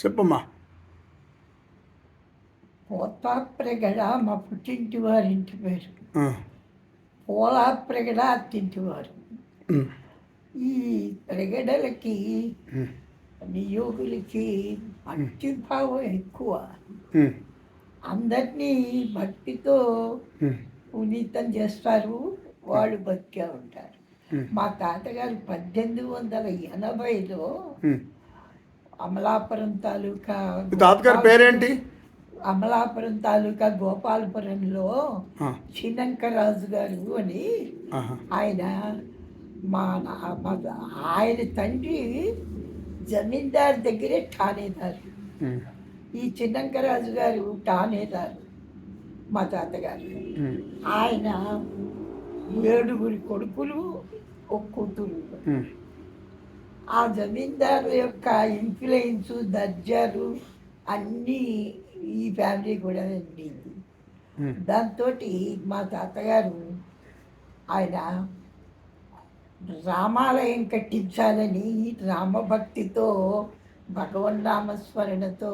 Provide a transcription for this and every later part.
చెప్పమ్మా. పోతాప్రగడ మా పుట్టింటి వారింటి పేరు ఆ, పోలాప్రగడ అత్తింటి వారు ఉమ్, ఈ ప్రగడలకి నియోగులకి భక్తిభావం ఎక్కువ. అందరినీ భక్తితో పునీతం చేస్తారు వాళ్ళు బతికే ఉంటారు. మా. తాతగారు పద్దెనిమిది వందల ఎనభైలో. అమలాపురం తాలూకా తాతగారి పేరేంటి? అమలాపురం తాలూకా గోపాలపురంలో చిన్నంకరాజు గారు అని. ఆయన మా ఆయన తండ్రి జమీందార్ దగ్గరే ఠానేదారు ఈ చిన్నంకరాజు గారు ఠానేదారు మా తాతగారు. ఆయన ఏడుగురి కొడుకులు ఒక కూతురు. ఉమ్, ఆ జమీందారు యొక్క ఇన్ఫ్లుయెన్స్ దర్జాలు అన్నీ ఈ ఫ్యామిలీ కూడా ఉండేది దాంతో మా తాతగారు ఆయన రామాలయం కట్టించాలని రామభక్తితో భగవన్నామస్మరణతో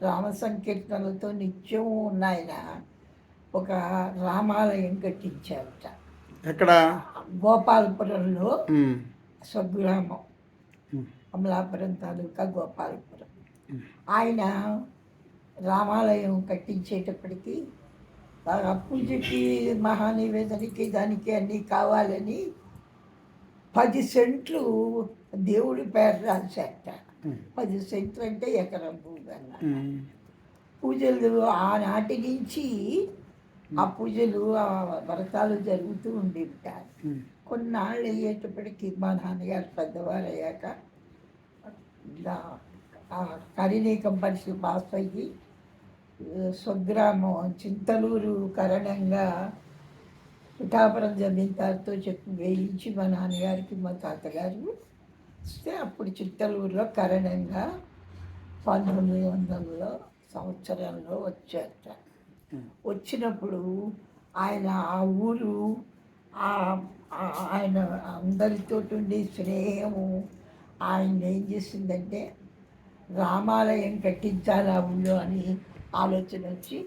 రామ సంకీర్తనలతో నిత్యం ఉన్న ఆయన ఒక రామాలయం కట్టించారట. ఎక్కడ? గోపాలపురంలో స్వగ్రామం. అమలాపురం తాలూకా గోపాలపురం. ఆయన రామాలయం కట్టించేటప్పటికి ఆ పూజకి మహానివేదనకి దానికి అన్నీ కావాలని పది సెంట్లు దేవుడి పేరు రాశాట పది సెంట్లు అంటే ఎకరం ఉమ్, పూజలు ఆనాటి నుంచి ఆ పూజలు ఆ వ్రతాలు జరుగుతూ ఉండి ఉంటారు ఉమ్, కొన్నాళ్ళు అయ్యేటప్పటికి మా నాన్నగారు పెద్దవారు అయ్యాక ఇలా ఆ కరినీకం పరిస్థితి పాస్ అయ్యి స్వగ్రామం చింతలూరు కరణంగా పిఠాపురం జమీందారుతో చెప్పి వేయించి మా నాన్నగారికి మా తాతగారు వస్తే అప్పుడు చిత్తలూరులో కరణంగా పంతొమ్మిది వందలలో సంవత్సరంలో వచ్చారట. వచ్చినప్పుడు ఆయన ఆ ఊరు ఆ- ఆయన అందరితో ఉండి స్నేహము ఆయన ఏం చేసిందంటే రామాలయం కట్టించాలి ఊళ్ళో అని ఆలోచన వచ్చి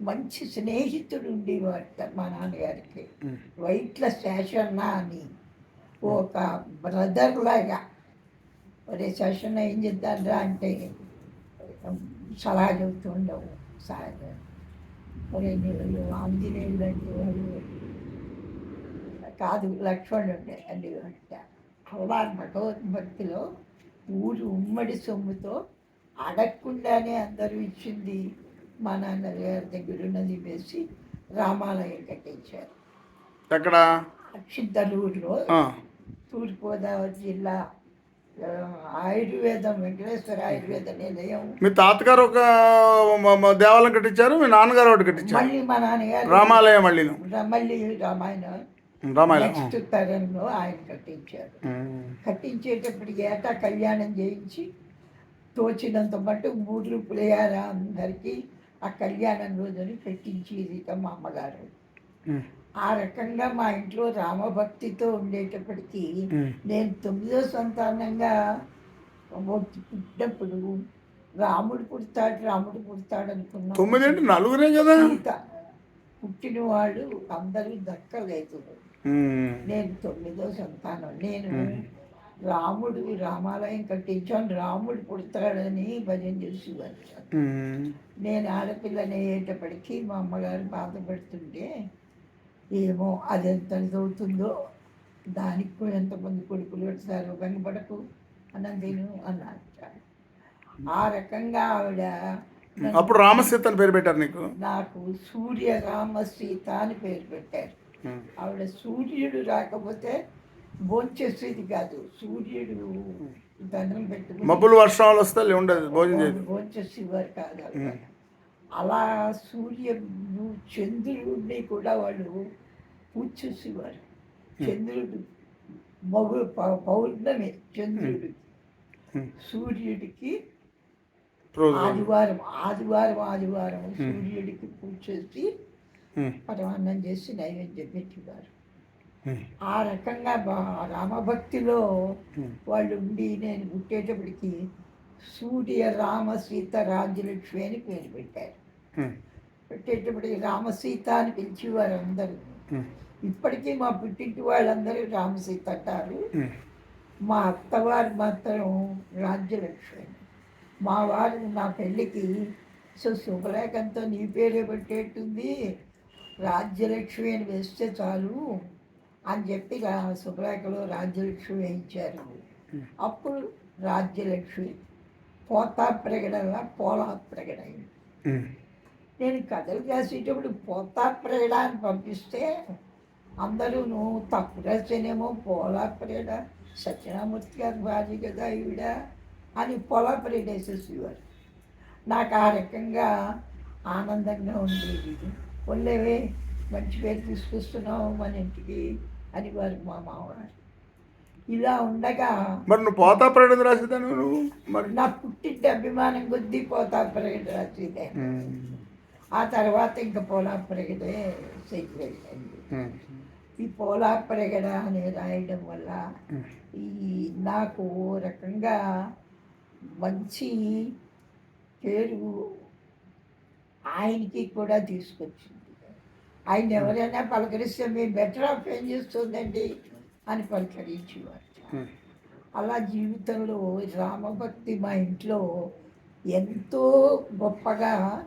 మంచి స్నేహితుడు ఉండేవాట మా నాన్నగారికి. వైట్ల శేషన్న అని ఒక బ్రదర్ లాగా ఒరే శేషన్న ఏం చేద్దాంరా అంటే సలహా చెబుతూ ఉండవు సాయం ఒరే నీళ్ళు ఆంజనేయులు అంటే కాదు లక్ష్మణుడే అని అంట అలా భగవత్ భక్తిలో ఊరు ఉమ్మడి సొమ్ముతో అడగకుండానే అందరూ ఇచ్చింది మా నాన్నగారి దగ్గర ఉన్నది వేసి రామాలయం కట్టించారు. ఎక్కడ? అక్షిద్దలూరులో తూర్పుగోదావరి జిల్లా ఆయుర్వేదం వెంకటేశ్వర ఆయుర్వేద నిలయం. మీ తాతగారు ఒక దేవాలయం కట్టించారు మీ నాన్నగారు ఒకటి కట్టించారు. మళ్ళీ మా నాన్నగారు రామాలయం మళ్ళీ మళ్ళీ రామాయణం. నెక్స్ట్ తరంలో ఆయన కట్టించారు ఉమ్, కట్టించేటప్పటికి ఏటా కళ్యాణం చేయించి తోచినంత మట్టు మూడు రూపులయ్యారా అందరికీ ఆ కళ్యాణం రోజుని పెట్టించేది మా అమ్మగారు. ఆ. రకంగా మా ఇంట్లో రామభక్తితో ఉండేటప్పటికీ. నేను తొమ్మిదో సంతానంగా పుట్టినప్పుడు రాముడు పుడతాడు రాముడు పుడతాడు అనుకున్నాను తొమ్మిది నలుగురే కదా? పుట్టిన వాళ్ళు అందరూ దక్కలేదు. నేను తొమ్మిదో సంతానం. నేను. రాముడు రామాలయం కట్టించాను. రాముడు పుడతాడని భజన చేసి వచ్చాను. నేను ఆడపిల్లని అయ్యేటప్పటికీ మా అమ్మగారు బాధపడుతుంటే ఏమో అది ఎంత అవుతుందో దానికి కూడా ఎంతమంది కొడుకులు పెడతారు వెనపడకు అన్నం తిను అన్నారు ఆ రకంగా ఆవిడ అప్పుడు రామసీత అని పేరు పెట్టారు నీకు? నాకు సూర్య రామ సీత అని పేరు పెట్టారు. ఆవిడ సూర్యుడు రాకపోతే భోంచేసేది కాదు. సూర్యుడు దండం పెట్టుకుని మబ్బులు వర్షాలు వస్తే ఉండదు భోజనం చేయదు. భోంచేసేవారు కాదు. అలా సూర్య చంద్రుడిని కూడా వాళ్ళు పూజ చేసేవారు చంద్రుడు మగు పౌర్ణమి చంద్రుడు. సూర్యుడికి రోజు ఆదివారం ఆదివారం ఆదివారం సూర్యుడికి పూజ చేసి పరమాన్నం చేసి నైవేద్యం పెట్టేవారు. ఆ రకంగా రామభక్తిలో వాళ్ళు ఉండి నేను పుట్టేటప్పటికి సూర్య రామ సీత రాజ్యలక్ష్మి అని పేరు పెట్టారు. పెట్టేటప్పటికి రామసీత అని పిలిచేవారు అందరూ. ఇప్పటికీ మా పుట్టింటి వాళ్ళందరూ రామసీత అంటారు. మా అత్తవారు మాత్రం రాజ్యలక్ష్మి మా వారు నా పెళ్ళికి సో శుభలేఖంతో నీ పేరే పెట్టేట్టుంది. రాజ్యలక్ష్మి అని వేస్తే చాలు అని చెప్పి రా శుభలేఖలో రాజ్యలక్ష్మి వేయించారు. అప్పుడు రాజ్యలక్ష్మి పోతా ప్రగడలా పోలా ప్రగడ నేను కథలు రాసేటప్పుడు పోతా ప్రగడ అని పంపిస్తే అందరూ నువ్వు తప్పు రాసేనేమో పోలా ప్రగడ సత్యనామూర్తి గారి భార్య కదా ఈవిడ అని పొలా ప్రగడ వేసేసేవారు. నాకు ఆ రకంగా ఆనందంగా ఉండేది. ఒళ్ళేవే? మంచి పేరు తీసుకొస్తున్నావు మన ఇంటికి అని వారు మా మామగారు. ఇలా ఉండగా మరి నువ్వు పోతా పడేది రాసేదాను నువ్వు? మరి నా పుట్టింటి అభిమానం కొద్దీ పోతా ప్రగడ రాసేదే. ఆ తర్వాత ఇంకా పోలా ప్రగడే ఉమ్, ఈ పోలా ప్రగడ అని రాయడం వల్ల. ఈ నాకు రకంగా మంచి పేరు ఆయనకి కూడా తీసుకొచ్చింది. ఆయన ఎవరైనా పలకరిస్తే మీ బెటర్ ఆఫ్ ఏం చేస్తుందండి అని పలకరించేవారు. ఉమ్. అలా జీవితంలో రామభక్తి మా ఇంట్లో ఎంతో గొప్పగా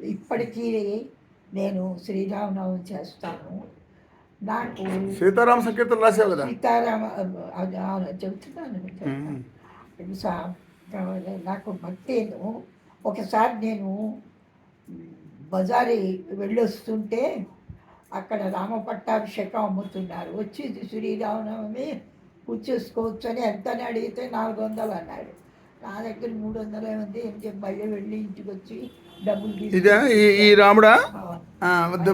ఇప్పటికీ నేను శ్రీరామనవమి చేస్తాను. నాకు సీతారామ సంకీర్తన రాసావు కదా? సీతారామ చెబుతున్నాను సా- నాకు భక్తేను ఒకసారి నేను బజారి వెళ్ళొస్తుంటే అక్కడ రామ పట్టాభిషేకం అమ్ముతున్నారు. వచ్చి శ్రీరామనవమి పూజ చేసుకోవచ్చు అని ఎంత అని అడిగితే నాలుగు వందలు అన్నాడు. నా దగ్గర మూడు వందలే ఉంది ఏం చెప్పి మళ్ళీ వెళ్ళి ఇంటికి వచ్చి డబ్బులు ఇదే? ఈ రాముడా?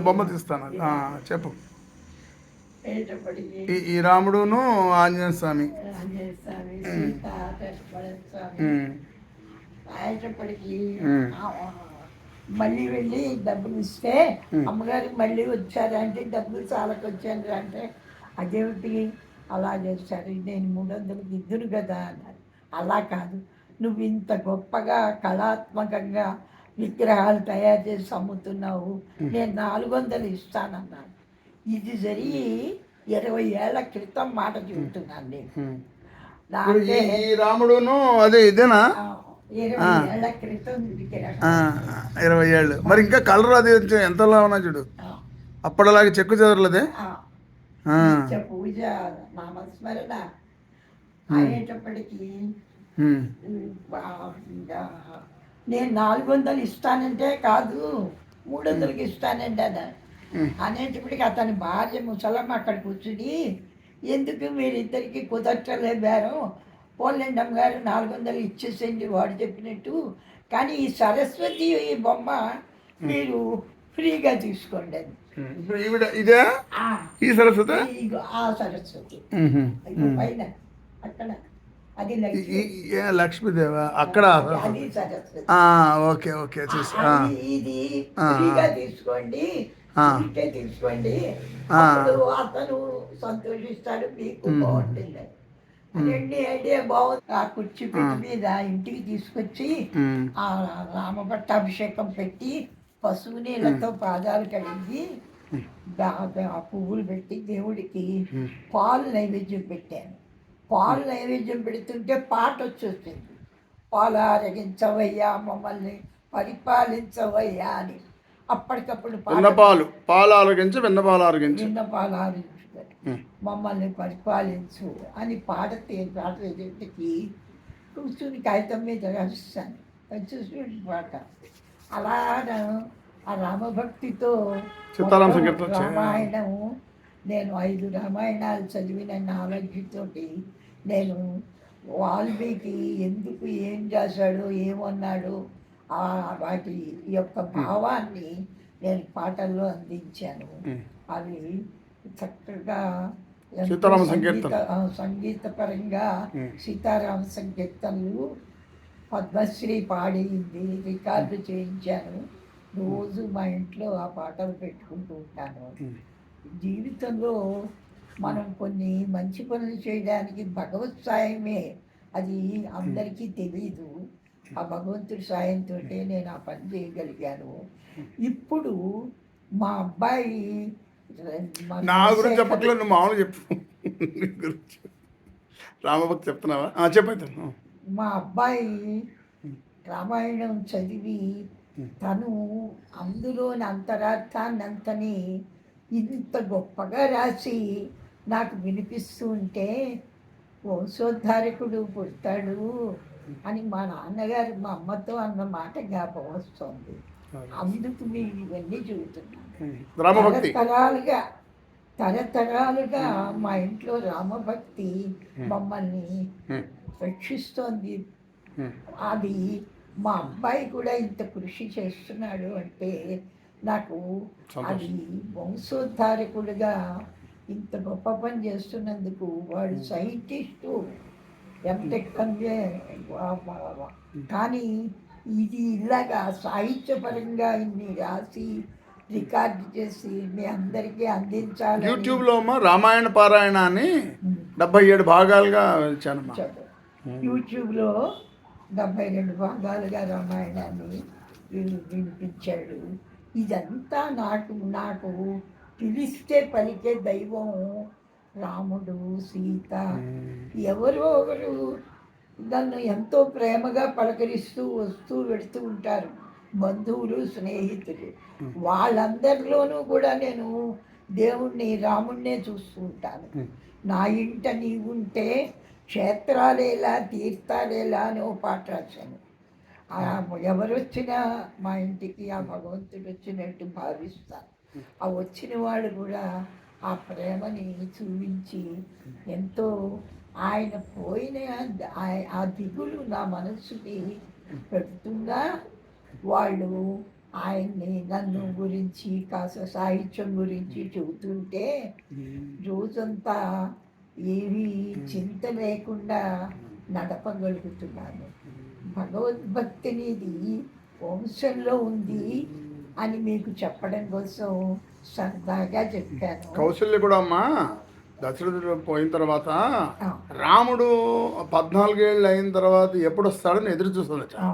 బొమ్మ తీస్తాను. చెప్పు. ఈ రాముడును ఆంజనేయ స్వామి. ఆంజనేయ స్వామి సీత అయ్యేటప్పటికి మళ్ళీ వెళ్ళి డబ్బులు ఇస్తే అమ్మగారికి మళ్ళీ వచ్చారంటే డబ్బులు చాలకు వచ్చాను అంటే అదేమిటి? అలా చేశారు నేను మూడు వందలకి ఇద్దరు కదా అన్నారు. అలా కాదు. నువ్వు ఇంత గొప్పగా కళాత్మకంగా విగ్రహాలు తయారు చేసి అమ్ముతున్నావు. నేను నాలుగు వందలు ఇస్తానన్నాను ఇది జరిగి ఇరవై ఏళ్ళ క్రితం మాట చెబుతున్నాను నేను. రాముడును అదే ఇదేనా? ఇరవై ఏళ్ళు. మరి ఇంకా కలర్ అది ఎంతలా ఉన్నా చూడు. అప్పటిలాగా చెక్కు చెదరలేదే? పూజ నామస్మరణ అయ్యేటప్పటికి నేను నాలుగు వందలు ఇస్తానంటే కాదు మూడు వందలకి ఉమ్. అనేటప్పటికి అతని భార్య ముసలమ్మ అక్కడ కూర్చుని ఎందుకు మీరిద్దరికి కుదరటలే బేరం పోలేండి అమ్మగారు నాలుగు వందలు ఇచ్చేసేయండి వాడు చెప్పినట్టు. కానీ ఈ సరస్వతి ఈ బొమ్మ మీరు ఫ్రీగా తీసుకోండి. ఇప్పుడు ఈవిడ ఇదే? ఈ సరస్వతి? ఇగో ఆ సరస్వతి. ఇగో. పైన అక్కడ. అది లక్ష్మి. లక్ష్మీదేవా? అక్కడ? అది సరస్వతి. ఓకే ఓకే చూసి అది ఇది ఫ్రీగా తీసుకోండి. ఇంటే తీసుకోండి. అప్పుడు అతను సంతోషిస్తాడు మీకు బాగుంటుంది. అదండి ఐడియా బాగుంది. ఆ కుర్చీ పెట్టి మీద ఇంటికి తీసుకొచ్చి ఆ రామపట్టాభిషేకం పెట్టి పసుపు నీళ్ళతో పాదాలు కడిగి ఆ పువ్వులు పెట్టి దేవుడికి పాలు నైవేద్యం పెట్టాను. పాలు నైవేద్యం పెడుతుంటే పాట వచ్చేస్తుంది పాలు ఆరగించవయ్యా మమ్మల్ని పరిపాలించవయ్యా అని. అప్పటికప్పుడు పాట వెన్నపాలు పాలు ఆరోగించి వెన్నపాలు ఆరోగించి. నిన్న పాలు ఆరించుకొని ఉమ్, మమ్మల్ని పరిపాలించు అని పాడితే పాట ఎదుటికి కూర్చుని కాగితం మీద రాస్తాను వచ్చేసి పాట అలా ఆ రామభక్తితో సీతారామ మొత్తం సంకీర్తన చేయాలి. రామాయణం నేను ఐదు రామాయణాలు చదివిన నాలెడ్జ్తోటి నేను వాల్మీకి ఎందుకు ఏం చేశాడు ఏమన్నాడు ఆ వాటి యొక్క భావాన్ని నేను పాటల్లో అందించాను. అవి చక్కగా సీతారామ సంగీత సంకీర్తన. ఆ, సంగీతపరంగా ఉమ్. సీతారామ సంకీర్తనలు పద్మశ్రీ పాడింది రికార్డు చేయించాను. రోజు మా ఇంట్లో ఆ పాటలు పెట్టుకుంటూ ఉంటాను. జీవితంలో మనం కొన్ని మంచి పనులు చేయడానికి భగవత్ సాయమే. అది అందరికీ తెలియదు ఆ భగవంతుడి సాయంతో నేను ఆ పని చేయగలిగాను. ఇప్పుడు మా అబ్బాయి నా గురించి చెప్పట్లేదు నువ్వు మామూలు చెప్పు. గురించి. రామభక్తి చెప్తున్నావా? చెప్పైతే మా అబ్బాయి రామాయణం చదివి తను అందులోని అంతరార్థాన్నంతని ఇంత గొప్పగా రాసి నాకు వినిపిస్తూ ఉంటే వంశోద్ధారకుడు పుడతాడు అని మా నాన్నగారు మా అమ్మతో అన్న మాట జ్ఞాపకం వస్తుంది. అందుకు మీరు ఇవన్నీ రామభక్తి. తరతరాలుగా తరతరాలుగా మా ఇంట్లో రామభక్తి మమ్మల్ని రక్షిస్తోంది. అది మా అబ్బాయి కూడా ఇంత కృషి చేస్తున్నాడు అంటే నాకు అది వంశోద్ధారకుడుగా ఇంత గొప్ప పని చేస్తున్నందుకు వాడు సైంటిస్టు ఎంటెక్ వా- కానీ ఇది ఇలాగా సాహిత్యపరంగా ఇన్ని రాసి రికార్డు చేసి మీ అందరికీ అందించాలని యూట్యూబ్లో అమ్మ రామాయణ పారాయణ అని డెబ్బై ఏడు భాగాలుగా చెప్పారు యూట్యూబ్లో డెబ్బై రెండు భాగాలుగా రామాయణాన్ని విని- వినిపించాడు. ఇదంతా నాకు నాకు పిలిస్తే పలికే దైవం రాముడు సీత. ఎవరో ఒకరు నన్ను ఎంతో ప్రేమగా పలకరిస్తూ వస్తూ వెడుతూ ఉంటారు బంధువులు స్నేహితులు. వాళ్ళందరిలోనూ కూడా నేను దేవుణ్ణి రాముణ్ణే చూస్తూ ఉంటాను. నా ఇంట నీవుంటే క్షేత్రాలేలా తీర్థాలేలా అని ఓ పాట రాశాను. ఆ ఎవరు వచ్చినా మా ఇంటికి ఆ భగవంతుడు వచ్చినట్టు భావిస్తాను ఆ వచ్చిన వాళ్ళు కూడా ఆ ప్రేమని చూపించి ఎంతో ఆయన పోయిన ఆ- ఆ దిగులు నా మనస్సుకి పెడుతుందా? వాళ్ళు ఆయన్ని నన్ను గురించి కాస్త సాహిత్యం గురించి చెబుతుంటే రోజంతా ఏవి చింత లేకుండా నడపగలుగుతున్నాను. భగవద్భక్తి అనేది వంశంలో ఉంది అని మీకు చెప్పడం కోసం సరదాగా చెప్పాను. కౌశల్య కూడా అమ్మా? దశరథుడు పోయిన తర్వాత రాముడు పద్నాలుగేళ్ళు అయిన తర్వాత ఎప్పుడు వస్తాడని ఎదురు చూస్తుందట ఆ,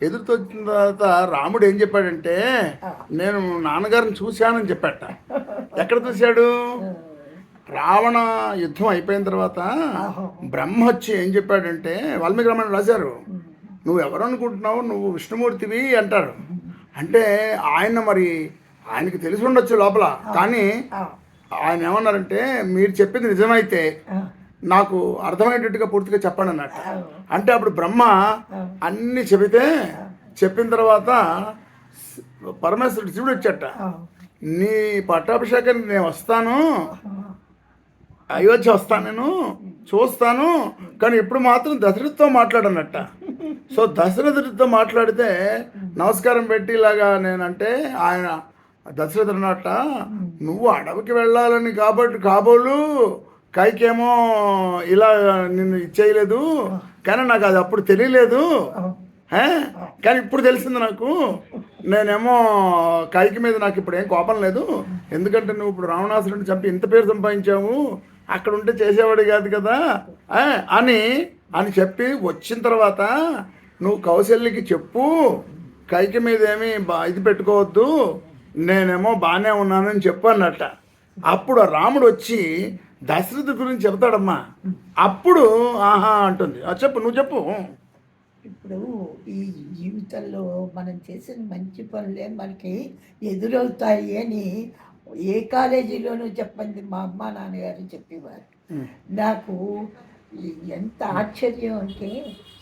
ఎదురు వచ్చిన తర్వాత రాముడు ఏం చెప్పాడంటే. నేను నాన్నగారిని చూశానని చెప్పాట ఎక్కడ చూశాడు? రావణ యుద్ధం అయిపోయిన తర్వాత. బ్రహ్మ వచ్చి ఏం చెప్పాడంటే వాల్మీకి రామాయణం రాశారు. నువ్వు ఎవరు అనుకుంటున్నావు నువ్వు విష్ణుమూర్తివి అంటారు. అంటే ఆయన మరి ఆయనకి తెలిసి ఉండొచ్చు లోపల. కానీ ఆయన ఏమన్నారంటే మీరు చెప్పింది నిజమైతే నాకు అర్థమయ్యేటట్టుగా పూర్తిగా చెప్పండి అన్నట్టు. అంటే అప్పుడు బ్రహ్మ. అన్ని చెబితే చెప్పిన తర్వాత పరమేశ్వరుడు శివుడు వచ్చాట. నీ పట్టాభిషేకానికి నేను వస్తాను. అయోధ్య వస్తాను నేను చూస్తాను కానీ ఇప్పుడు మాత్రం దశరథుతో మాట్లాడనట్ట. సో దశరథుడితో మాట్లాడితే నమస్కారం పెట్టి ఇలాగా నేనంటే ఆయన దశరథుడు అన్నట్ట నువ్వు అడవికి వెళ్ళాలని కాబట్టి కాబోలు కైకేమో ఇలా నిన్ను ఇచ్చేయలేదు కానీ నాకు అది అప్పుడు తెలియలేదు. హే? కానీ ఇప్పుడు తెలిసింది నాకు. నేనేమో కైకి మీద నాకు ఇప్పుడు ఏం కోపం లేదు. ఎందుకంటే నువ్వు ఇప్పుడు రావణాసురుడిని చంపి ఇంత పేరు సంపాదించావు. అక్కడ ఉంటే చేసేవాడు కాదు కదా. అని అని చెప్పి వచ్చిన తర్వాత నువ్వు కౌశల్యకి చెప్పు. కైకి మీద ఏమీ బా ఇది పెట్టుకోవద్దు. నేనేమో బాగానే ఉన్నానని చెప్పు అన్నట్ట అప్పుడు రాముడు వచ్చి దశరథ గురించి చెప్తాడమ్మా. అప్పుడు ఆహా అంటుంది. చెప్పు నువ్వు చెప్పు. ఇప్పుడు ఈ జీవితంలో మనం చేసిన మంచి పనులే మనకి ఎదురవుతాయి అని ఏ కాలేజీలోనూ చెప్పండి. మా అమ్మ నాన్నగారు చెప్పేవారు. నాకు ఎంత ఆశ్చర్యం అంటే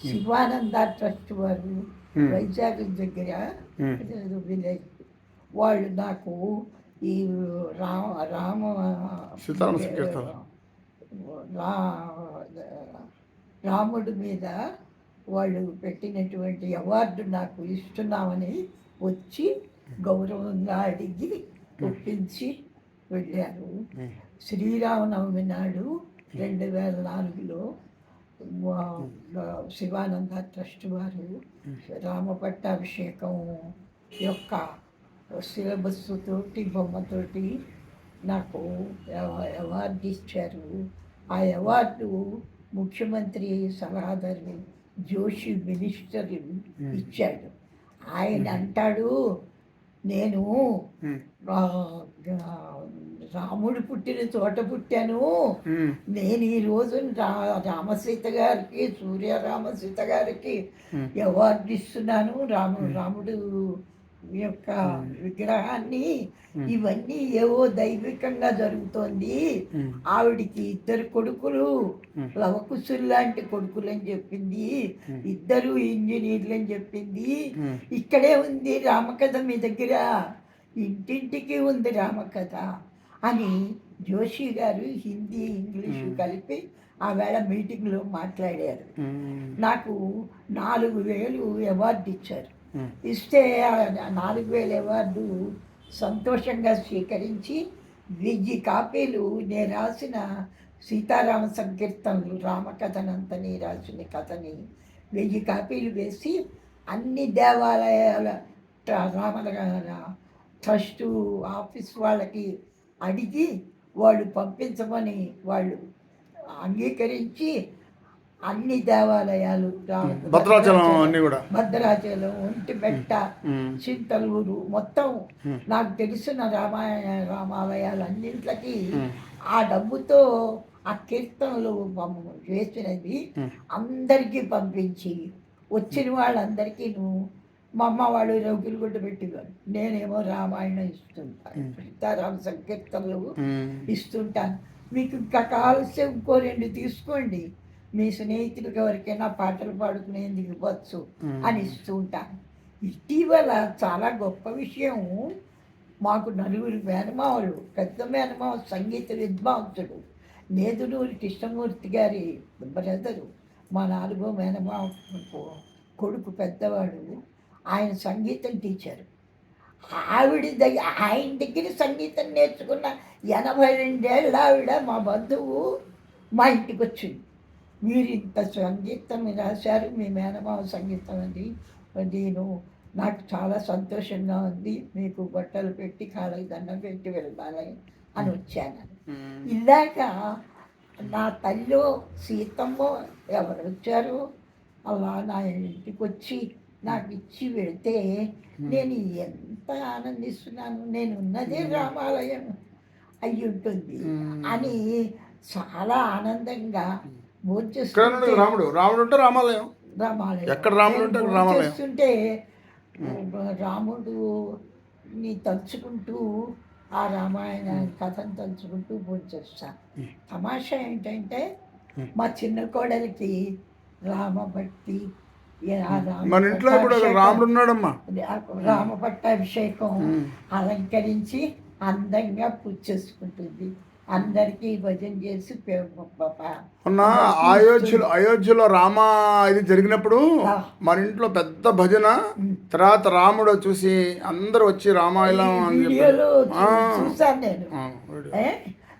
శివానంద ట్రస్ట్ వారు వైజాగ్ దగ్గర విలేజ్ వాళ్ళు నాకు ఈ రామ రామ సీతారామ సంకీర్తన. రాముడి మీద వాళ్ళు పెట్టినటువంటి అవార్డు నాకు ఇస్తున్నామని వచ్చి గౌరవంగా అడిగి ఒప్పించి వెళ్ళారు. శ్రీరామనవమి నాడు రెండు వేల నాలుగులో శివానంద ట్రస్ట్ వారు రామ పట్టాభిషేకం యొక్క సిలబస్ తోటి బొమ్మతోటి నాకు అవ- అవార్డు ఇచ్చారు. ఆ అవార్డు ముఖ్యమంత్రి సలహాదారు జోషి మినిస్టర్ ఇచ్చాడు. ఆయన అంటాడు నేను రాముడు పుట్టిన చోట పుట్టాను. నేను ఈ రోజు రా రామసీత గారికి సూర్య రామసీత గారికి. అవార్డు ఇస్తున్నాను. రాము రాముడు యొక్క విగ్రహాన్ని. ఇవన్నీ ఏవో దైవికంగా జరుగుతోంది. ఆవిడికి ఇద్దరు కొడుకులు. లవకుశులు లాంటి కొడుకులు అని చెప్పింది. ఇద్దరు ఇంజనీర్లు అని చెప్పింది. ఇక్కడే ఉంది రామకథ మీ దగ్గర. ఇంటింటికి ఉంది రామకథ అని జోషి గారు హిందీ ఇంగ్లీషు కలిపి ఆ వేళ మీటింగ్లో మాట్లాడారు. నాకు నాలుగు వేలు అవార్డు ఇచ్చారు. ఇస్తే నాలుగు వేల అవార్డు సంతోషంగా స్వీకరించి వెయ్యి కాపీలు నేను రాసిన సీతారామ సంకీర్తనలు రామకథనంతని రాసిన కథని వెయ్యి కాపీలు వేసి అన్ని దేవాలయాల ట్ర- రామల ట్రస్టు ఆఫీస్ వాళ్ళకి అడిగి వాళ్ళు పంపించమని వాళ్ళు అంగీకరించి అన్ని దేవాలయాలు భద్రాచలం అన్నీ కూడా భద్రాచలం ఒంటిమెట్ట ఉమ్, చింతలూరు మొత్తం. నాకు తెలిసిన రామాయణ రామాలయాలన్నింటికి Hmm. ఆ డబ్బుతో ఆ కీర్తనలు చేసినవి Hmm. అందరికీ పంపించి వచ్చిన వాళ్ళందరికీ మా అమ్మ వాళ్ళు రౌకిలు గుడ్డ పెట్టేవారు నేనేమో రామాయణం ఇస్తుంటాను. సీతారామ సంకీర్తనలు ఇస్తుంటాను మీకు ఇంకా కావాల్సి ఇంకో రెండు తీసుకోండి మీ స్నేహితులకు ఎవరికైనా పాటలు పాడుకునేందుకు ఇవ్వచ్చు. అని ఇస్తూ ఉంటాను. ఇటీవల చాలా గొప్ప విషయం మాకు నలుగురు మేనమావలు పెద్ద మేనమావ సంగీత విద్వాంసుడు నేదునూరి కృష్ణమూర్తి గారి బ్రదరు మా నాలుగో మేనమావ కొడుకు పెద్దవాడు ఆయన సంగీతం టీచరు. ఆవిడ దగ్గర ఆయన దగ్గర సంగీతం నేర్చుకున్న ఎనభై రెండేళ్ళ ఆవిడ మా బంధువు మా ఇంటికి వచ్చింది మీరు ఇంత సంగీతం రాశారు మీ మేనమావ సంగీతం అని నేను నాకు చాలా సంతోషంగా ఉంది. మీకు బట్టలు పెట్టి కాళ్ళకి దండం పెట్టి వెళ్ళాలి అని వచ్చాను. ఇలాగ నా తల్లి సీతమ్మ ఎవరు వచ్చారు? అలా నా ఇంటికి వచ్చి నాకు ఇచ్చి వెళితే నేను ఎంత ఆనందిస్తున్నాను. నేను ఉన్నదే రామాలయం అయి ఉంటుంది. అని చాలా ఆనందంగా భోంచేస్తుంటే రాముడు? రాముడు అంటే రామాలయం. రామాలయం. ఎక్కడ రాముడు ఉంటే రామాలయం. చేస్తుంటే రాముడు ని తలుచుకుంటూ ఆ రామాయణ కథను తలుచుకుంటూ భోంచేస్తాను తమాషా ఏంటంటే మా చిన్న కోడలికి రామభక్తి మన ఇంట్లో ఇప్పుడు పట్టాభిషేకం- రాముడు ఉన్నాడమ్మా. రామ పట్టాభిషేకం. అలంకరించి అందంగా పూజ చేసుకుంటుంది. అందరికీ భజన చేసి మొన్న అయోధ్యలో అయోధ్యలో రామ ఇది జరిగినప్పుడు. మన ఇంట్లో పెద్ద భజన తర్వాత రాముడు చూసి అందరూ వచ్చి రామాయణం. చూసాను నేను?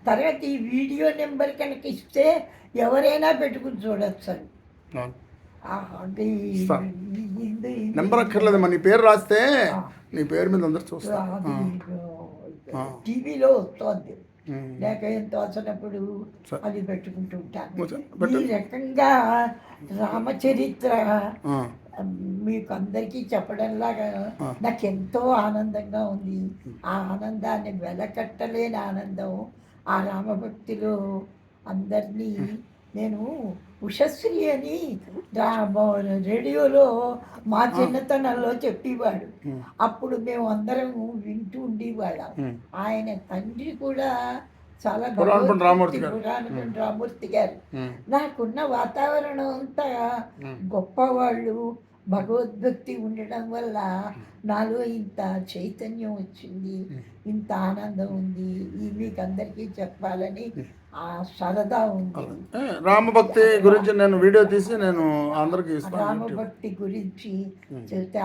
తర్వాత ఈ వీడియో నెంబర్ కనుక ఇస్తే ఎవరైనా పెట్టుకుని చూడొచ్చు నెంబర్ అక్కర్లేదు నీ పేరు రాస్తే. నీ పేరు మీద అందరు చూస్తారు. టీవీలో వస్తుంది. లేక ఎంత వచ్చినప్పుడు సరే. అది పెట్టుకుంటూ ఉంటాను. ఈ రకంగా రామచరిత్ర. మీకు అందరికీ చెప్పడంలాగా. నాకు ఎంతో ఆనందంగా ఉంది ఆ ఆనందాన్ని వెలకట్టలేని ఆనందం ఆ రామభక్తిలో అందరినీ నేను ఉషశ్రీ అని రేడియోలో మా చిన్నతనంలో చెప్పేవాడు. అప్పుడు మేము అందరం వింటూ ఉండేవాళ్ళం. ఆయన తండ్రి కూడా చాలా రామూర్తి రామూర్తి గారు. నాకున్న వాతావరణం అంతా. గొప్పవాళ్ళు. భగవద్భక్తి ఉండడం వల్ల నాలో ఇంత చైతన్యం వచ్చింది. ఇంత ఆనందం ఉంది. ఇది మీకు అందరికీ చెప్పాలని సరదా ఉంది. రామభక్తి గురించి నేను వీడియో తీసి నేను అందరికి ఇస్తాను రామభక్తి గురించి చెప్తే.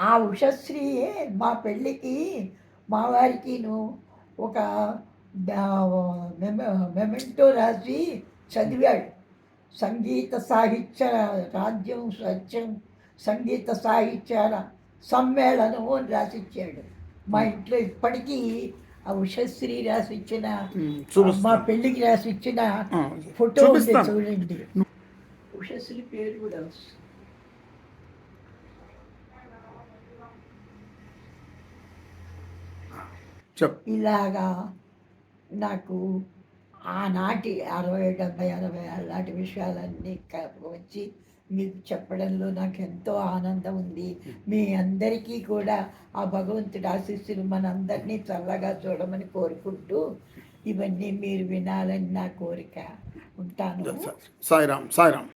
ఆ- ఉషశ్రీయే మా పెళ్ళికి మా వారికిను ఒక మెమెంటో రాసి చదివాడు. సంగీత సాహిత్య రాజ్యం సత్యం సంగీత సాహిత్యాల సమ్మేళనం అని రాసిచ్చాడు. మా ఇంట్లో ఇప్పటికీ ఆ ఉషశ్రీ ఉమ్, చూపిస్తా. మా పెళ్ళికి రాసిచ్చిన ఆ, ఫోటో ఉంది. చూడండి ఉషస్సుని పేరు కూడా వస్తుంది ఇలాగా నాకు ఆనాటి అరవై డెబ్బై అరవై అలాంటి విషయాలన్నీ వచ్చి మీకు చెప్పడంలో నాకు ఎంతో ఆనందం ఉంది మీ అందరికీ కూడా ఆ భగవంతుడి ఆశీస్సులు మనందరినీ చల్లగా చూడమని కోరుకుంటూ ఇవన్నీ మీరు వినాలని నా కోరిక. ఉంటాను. సాయిరామ్ సాయిరామ్.